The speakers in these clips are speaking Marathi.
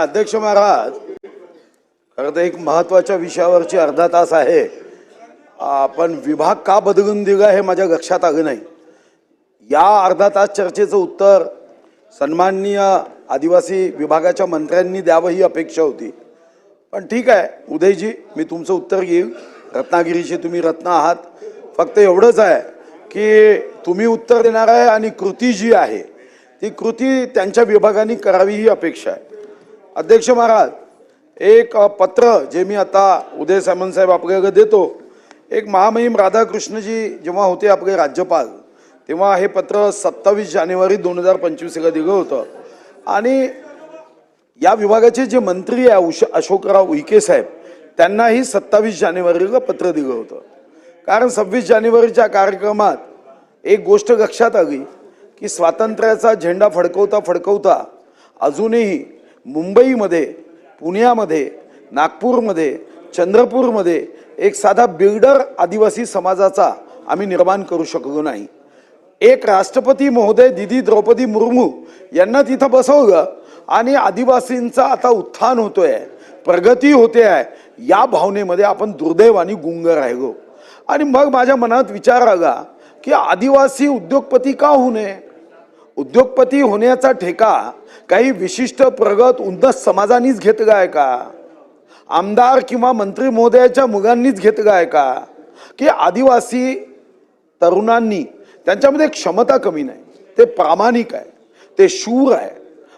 अध्यक्ष महाराज खरं तर एक महत्त्वाच्या विषयावरची अर्धा तास आहे. आपण विभाग का बदलून दिला हे माझ्या लक्षात आलं नाही. या अर्धा तास चर्चेचं उत्तर सन्माननीय आदिवासी विभागाच्या मंत्र्यांनी द्यावं ही अपेक्षा होती. पण ठीक आहे उदयजी मी तुमचं उत्तर घेईल रत्नागिरीचे तुम्ही रत्न आहात. फक्त एवढंच आहे की तुम्ही उत्तर देणार आहे आणि कृती जी आहे ती कृती त्यांच्या विभागाने करावी ही अपेक्षा आहे. अध्यक्ष महाराज एक पत्र जे मी आता उदय सामंत साहेब आपल्याला देतो एक महामहिम राधाकृष्णजी जेव्हा होते आपले राज्यपाल तेव्हा हे पत्र सत्तावीस जानेवारी दोन हजार पंचवीसला दिलं होतं. आणि या विभागाचे जे मंत्री आहे उश अशोकराव उईके साहेब त्यांनाही सत्तावीस जानेवारीला पत्र दिलं होतं. कारण सव्वीस जानेवारीच्या कार्यक्रमात एक गोष्ट लक्षात आली की स्वातंत्र्याचा झेंडा फडकवता फडकवता अजूनही मुंबईमध्ये पुण्यामध्ये नागपूरमध्ये चंद्रपूरमध्ये एक साधा बिल्डर आदिवासी समाजाचा आम्ही निर्माण करू शकलो नाही. एक राष्ट्रपती महोदय दिदी द्रौपदी मुर्मू यांना तिथं बसवलं आणि आदिवासींचा आता उत्थान होतोय प्रगती होते आहे या भावनेमध्ये आपण दुर्दैवाने गुंग राहिलो. आणि मग माझ्या मनात विचार आला की आदिवासी उद्योगपती का होऊ नये? उद्योगपती होण्याचा ठेका काही विशिष्ट प्रगत उन्नत समाजानीच घेत गाय का? आमदार किंवा मंत्री महोदयाच्या मुलांनीच घेत गाय का? की आदिवासी तरुणांनी त्यांच्यामध्ये क्षमता कमी नाही ते प्रामाणिक आहे ते शूर आहे.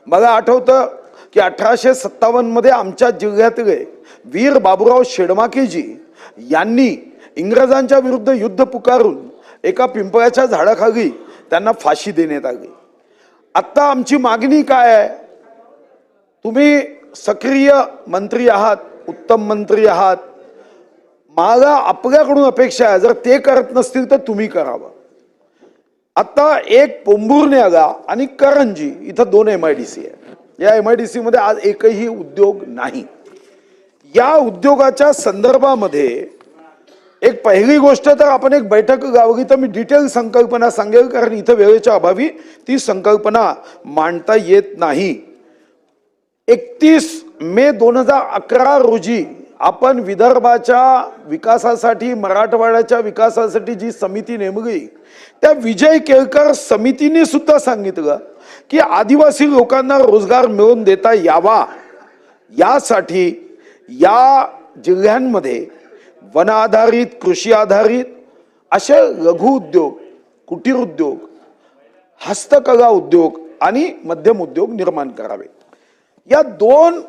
मला आठवतं की अठराशे सत्तावन्नमध्ये आमच्या जिल्ह्यातले वीर बाबूराव शेडमाकेजी यांनी इंग्रजांच्या विरुद्ध युद्ध पुकारून एका पिंपळाच्या झाडाखाली त्यांना फाशी देण्यात आली. आत्ता आमची मागणी काय आहे? तुम्ही सक्रिय मंत्री आहात उत्तम मंत्री आहात. मला आपल्याकडून अपेक्षा आहे जर ते करत नसतील तर तुम्ही करावं. आत्ता एक पोंभुर्ने आला आणि करंजी इथं दोन एम आय डी सी आहे या एम आय डी सीमध्ये आज एकही उद्योग नाही. या उद्योगाच्या संदर्भामध्ये एक पहिली गोष्ट तर आपण एक बैठक गावली तर मी डिटेल संकल्पना सांगेल कारण इथं वेळेच्या अभावी ती संकल्पना मांडता येत नाही. एकतीस मे दोन हजार अकरा रोजी आपण विदर्भाच्या विकासासाठी मराठवाड्याच्या विकासासाठी जी समिती नेमली त्या विजय केळकर समितीने सुद्धा सांगितलं की आदिवासी लोकांना रोजगार मिळवून देता यावा. यासाठी या जिल्ह्यांमध्ये वन आधारित कृषी आधारित असे लघु उद्योग कुटीर उद्योग हस्तकला उद्योग आणि मध्यम उद्योग निर्माण करावे. या दोन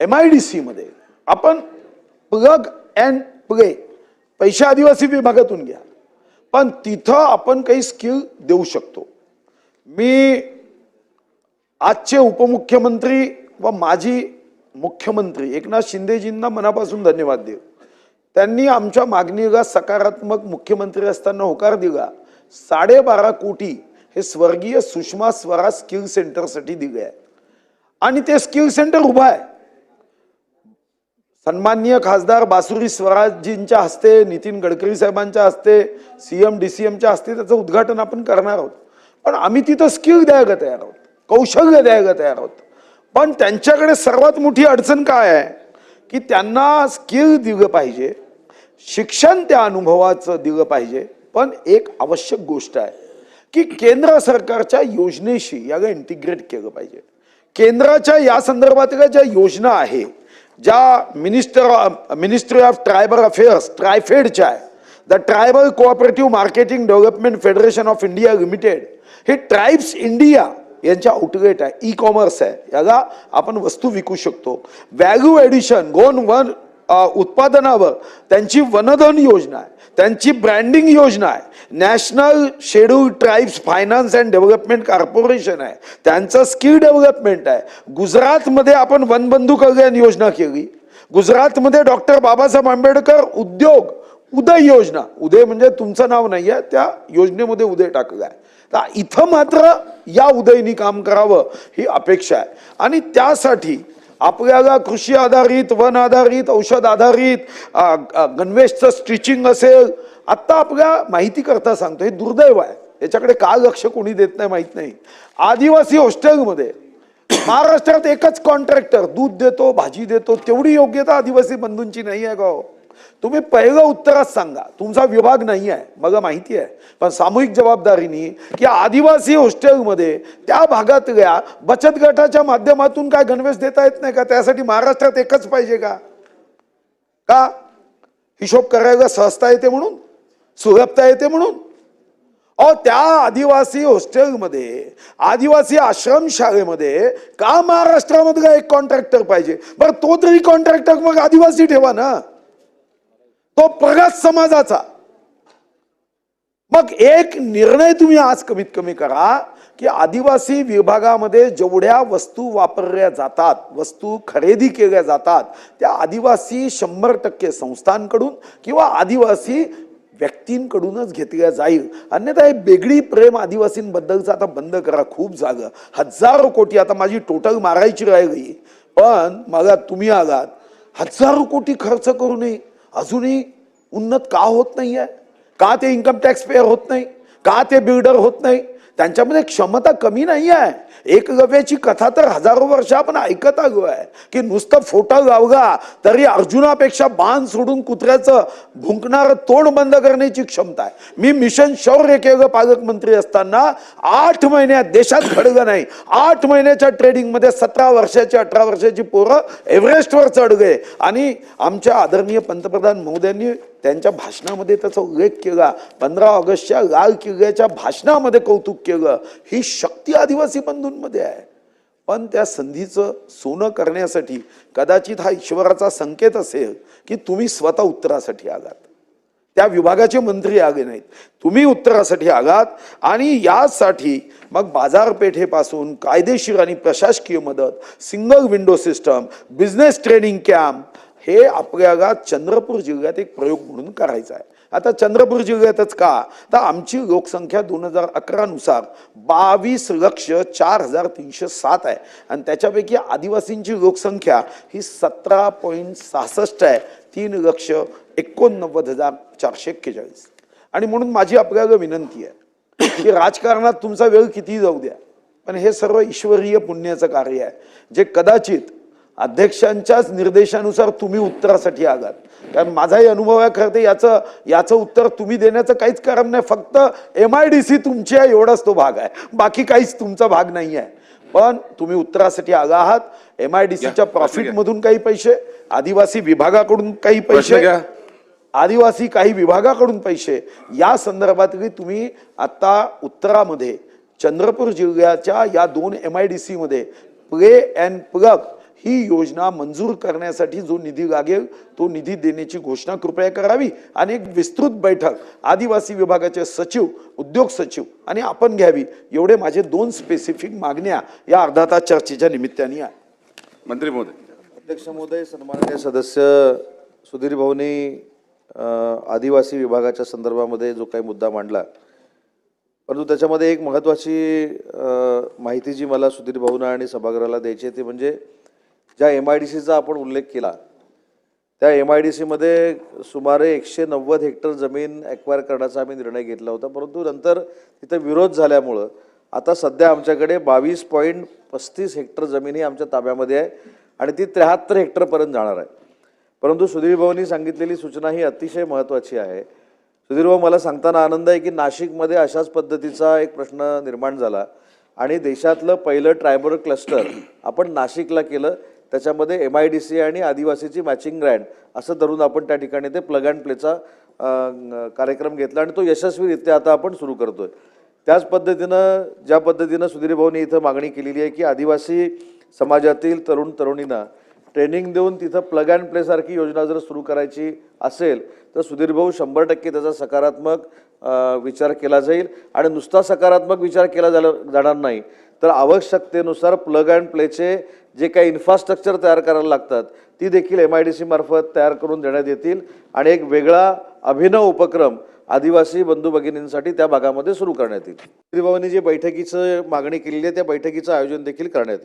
एम आय डी सी मध्ये आपण प्लग अँड प्ले पैसे आदिवासी विभागातून घ्या. पण तिथं आपण काही स्किल देऊ शकतो. मी आजचे उपमुख्यमंत्री व माजी मुख्यमंत्री एकनाथ शिंदेजींना मनापासून धन्यवाद देऊ. त्यांनी आमच्या मागणीला सकारात्मक मुख्यमंत्री असताना होकार दिला साडेबारा कोटी हे स्वर्गीय सुषमा स्वराज स्किल सेंटरसाठी दिले आहे आणि ते स्किल सेंटर उभं आहे. सन्माननीय खासदार बासुरी स्वराजजींच्या हस्ते नितीन गडकरी साहेबांच्या हस्ते सीएम एमच्या हस्ते त्याचं उद्घाटन आपण करणार आहोत. पण आम्ही तिथं स्किल द्यायला तयार आहोत. कौशल्य द्यायला तयार आहोत. पण त्यांच्याकडे सर्वात मोठी अडचण काय आहे? की त्यांना स्किल दिलं पाहिजे. शिक्षण त्या अनुभवाचं दिलं पाहिजे. पण एक आवश्यक गोष्ट आहे की केंद्र सरकारच्या योजनेशी याला इंटिग्रेट केलं पाहिजे. केंद्राच्या या संदर्भातल्या ज्या योजना आहे ज्या minister ministry of tribal affairs ट्रायफेडच्या आहे the tribal cooperative marketing development federation of India limited हे ट्राईब्स इंडिया यांच्या आउटलेट आहे ई कॉमर्स आहे. याला आपण वस्तू विकू शकतो. व्हॅल्यू एडिशन गोन वन उत्पादनावर. त्यांची वनधन योजना आहे. त्यांची ब्रँडिंग योजना आहे. National schedule tribes finance and development corporation आहे. त्यांचं स्किल डेव्हलपमेंट आहे. गुजरातमध्ये आपण वनबंधू कल्याण योजना केली. गुजरातमध्ये डॉक्टर बाबासाहेब आंबेडकर उद्योग उदय योजना. उदय म्हणजे तुमचं नाव नाही आहे. त्या योजनेमध्ये उदय टाकलं आहे तर इथं मात्र या उदयनी काम करावं ही अपेक्षा आहे. आणि त्यासाठी आपल्याला कृषी आधारित वन आधारित औषध आधारित गणवेशचं स्टिचिंग असेल आत्ता आपल्या माहिती करता सांगतो हे दुर्दैव आहे. याच्याकडे का लक्ष कोणी देत नाही माहीत नाही. आदिवासी हॉस्टेलमध्ये महाराष्ट्रात एकच कॉन्ट्रॅक्टर दूध देतो भाजी देतो तेवढी योग्यता आदिवासी बंधूंची नाही आहे गाव. तुम्ही पहिलं उत्तरात सांगा. तुमचा विभाग नाही आहे मला माहिती आहे. पण सामूहिक जबाबदारीने की आदिवासी हॉस्टेलमध्ये त्या भागातल्या बचत गटाच्या माध्यमातून काय गणवेश देता येत नाही का? त्यासाठी महाराष्ट्रात एकच पाहिजे का? का? हिशोब करायला सहजता येते म्हणून? सुलभता येते म्हणून? अहो त्या आदिवासी हॉस्टेलमध्ये आदिवासी आश्रम शाळेमध्ये का महाराष्ट्रामधला एक कॉन्ट्रॅक्टर पाहिजे? बरं तो तरी कॉन्ट्रॅक्टर मग आदिवासी ठेवा ना. तो प्रगत समाजाचा. मग एक निर्णय तुम्ही आज कमीत कमी करा की आदिवासी विभागामध्ये जेवढ्या वस्तू वापरल्या जातात वस्तू खरेदी केल्या जातात त्या आदिवासी शंभर टक्के संस्थांकडून किंवा आदिवासी व्यक्तींकडूनच घेतल्या जाईल. अन्यथा हे वेगळी प्रेम आदिवासींबद्दलचं आता बंद करा खूप जाग. हजारो कोटी आता माझी टोटल मारायची राहिली पण मला तुम्ही आलात हजारो कोटी खर्च करू नये. अजूनही उन्नत का होत नाही आहे का ते इन्कम टॅक्स पेअर होत नाही? का ते बिल्डर होत नाही? त्यांच्यामध्ये क्षमता कमी नाही आहे. एक गव्याची कथा तर हजारो वर्ष आपण ऐकत आलो आहे. की नुसतं फोटा लावला तरी अर्जुनापेक्षा बाण सोडून कुत्र्याचं भुंकणारं तोंड बंद करण्याची क्षमता आहे. मी मिशन शौर्य केलं पालकमंत्री असताना आठ महिन्यात देशात घडलं नाही. आठ महिन्याच्या ट्रेडिंगमध्ये सतरा वर्षाची अठरा वर्षाची पोरं एव्हरेस्टवर चढ चढले. आणि आमच्या आदरणीय पंतप्रधान महोदयांनी त्यांच्या भाषणामध्ये त्याचा उल्लेख केला. पंधरा ऑगस्टच्या लाल किल्ल्याच्या भाषणामध्ये कौतुक केलं. ही शक्ती आदिवासी बंधूंमध्ये आहे. पण त्या संधीचं सोनं करण्यासाठी कदाचित हा ईश्वराचा संकेत असेल की तुम्ही स्वतः उत्तरासाठी आलात. त्या विभागाचे मंत्री आले नाहीत. तुम्ही उत्तरासाठी आलात आणि यासाठी मग बाजारपेठेपासून कायदेशीर आणि प्रशासकीय मदत single window system business training camp हे आपल्याला चंद्रपूर जिल्ह्यात एक प्रयोग म्हणून करायचा आहे. आता चंद्रपूर जिल्ह्यातच का? तर आमची लोकसंख्या दोन हजार अकरानुसार बावीस लक्ष चार हजार तीनशे सात आहे. आणि त्याच्यापैकी आदिवासींची लोकसंख्या ही सतरा पॉईंट सहासष्ट आहे. तीन लक्ष एकोणनव्वद हजार चारशे एक्केचाळीस. आणि म्हणून माझी आपल्याला विनंती आहे की राजकारणात तुमचा वेळ कितीही जाऊ द्या. पण हे सर्व ईश्वरीय पुण्याचं कार्य आहे. जे कदाचित अध्यक्षांच्याच निर्देशानुसार तुम्ही उत्तरासाठी आलात. कारण माझाही अनुभव आहे खरं तर याचं याचं उत्तर तुम्ही देण्याचं काहीच कारण नाही. फक्त एम आय डी सी तुमची आहे एवढाच तो भाग आहे. बाकी काहीच तुमचा भाग नाही आहे. पण तुम्ही उत्तरासाठी आला आहात. एम आय डी सीच्या प्रॉफिट मधून काही पैसे आदिवासी विभागाकडून काही पैसे. आदिवासी काही विभागाकडून पैसे या संदर्भातली तुम्ही आता उत्तरामध्ये चंद्रपूर जिल्ह्याच्या या दोन एम आय डी सी मध्ये प्ले अँड प्लग ही योजना मंजूर करण्यासाठी जो निधी लागेल तो निधी देण्याची घोषणा कृपया करावी. आणि एक विस्तृत बैठक आदिवासी विभागाचे सचिव उद्योग सचिव आणि आपण घ्यावी. एवढे माझे दोन स्पेसिफिक मागण्या या अर्धा तास चर्चेच्या निमित्ताने आहे. मंत्री महोदय. अध्यक्ष महोदय सन्माननीय सदस्य सुधीर भाऊनी आदिवासी विभागाच्या संदर्भामध्ये जो काही मुद्दा मांडला परंतु त्याच्यामध्ये एक महत्त्वाची माहिती जी मला सुधीर भाऊना आणि सभागृहाला द्यायची आहे ती म्हणजे ज्या एम आय डी सीचा आपण उल्लेख केला त्या एम आय डी सीमध्ये सुमारे एकशे नव्वद हेक्टर जमीन ॲक्वायर करण्याचा आम्ही निर्णय घेतला होता. परंतु नंतर तिथं विरोध झाल्यामुळं आता सध्या आमच्याकडे बावीस पॉईंट पस्तीस हेक्टर जमीन ही आमच्या ताब्यामध्ये आहे आणि ती त्र्याहत्तर हेक्टरपर्यंत जाणार आहे. परंतु सुधीर भाऊनी सांगितलेली सूचना ही अतिशय महत्त्वाची आहे. सुधीर भाऊ मला सांगताना आनंद आहे की नाशिकमध्ये अशाच पद्धतीचा एक प्रश्न निर्माण झाला आणि देशातलं पहिलं ट्रायबल क्लस्टर आपण नाशिकला केलं. त्याच्यामध्ये एम आय डी सी आणि आदिवासीची मॅचिंग ग्रँड असं धरून आपण त्या ठिकाणी ते प्लग अँड प्लेचा कार्यक्रम घेतला आणि तो यशस्वीरित्या आता आपण सुरू करतोय. त्याच पद्धतीनं ज्या पद्धतीनं सुधीर भाऊनी इथं मागणी केलेली आहे की आदिवासी समाजातील तरुण तरुणींना ट्रेनिंग देऊन तिथं प्लग अँड प्ले सारखी योजना जर सुरू करायची असेल तर सुधीर भाऊ शंभर टक्के त्याचा सकारात्मक विचार केला जाईल. आणि नुसता सकारात्मक विचार केला जाणार नाही. तर आवश्यकतेनुसार प्लग अँड प्लेचे जे काही इन्फ्रास्ट्रक्चर तयार करायला लागतात ती देखील एम आय डी सी मार्फत तयार करून देण्यात येतील आणि एक वेगळा अभिनव उपक्रम आदिवासी बंधू भगिनींसाठी त्या भागामध्ये सुरू करण्यात येईल श्रीभवानी जे बैठकीचं मागणी केलेली आहे त्या बैठकीचं आयोजन देखील करण्यात येईल.